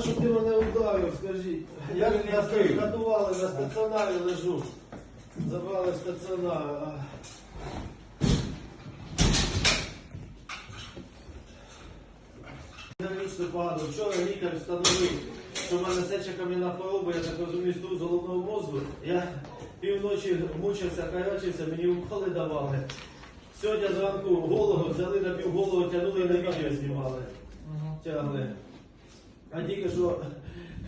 ти мене ударив, скажіть. Я не нас вбив. катували, на стаціонарі лежу. Забрали в стаціонар. а. Динамічно погано. Вчора лікар встановив, що в мене сеча кам'яна хвороба, я так розумію, струс головного мозку. Я півночі мучився, карачився, мені уколи давали. Сьогодні зранку голову взяли на півголову, тягнули і на відео знімали. Тягли. А тільки що,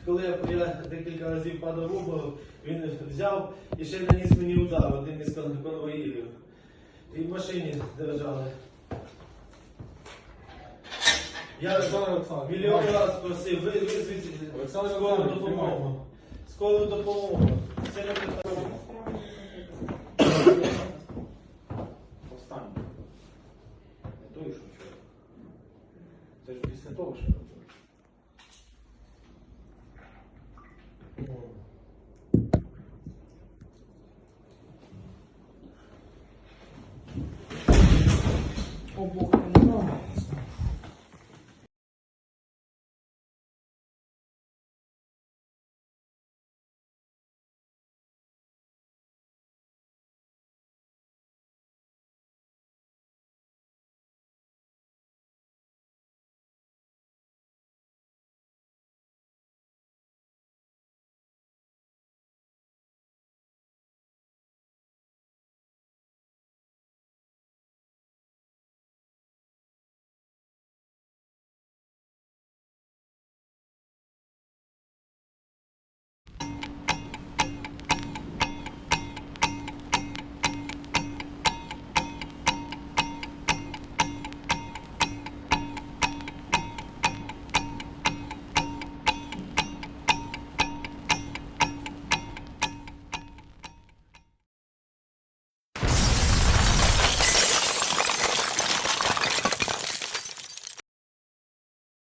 коли я, декілька разів падав в обморок, він взяв і ще наніс мені удар один із кон- конвоїрів. І в машині держали. Я мільйон разів просив, ви, Олександр скору допомогу. Скору допомогу. Це не питання. Повстань. Не той, що вчора. Це ж після того, що Oh, boca.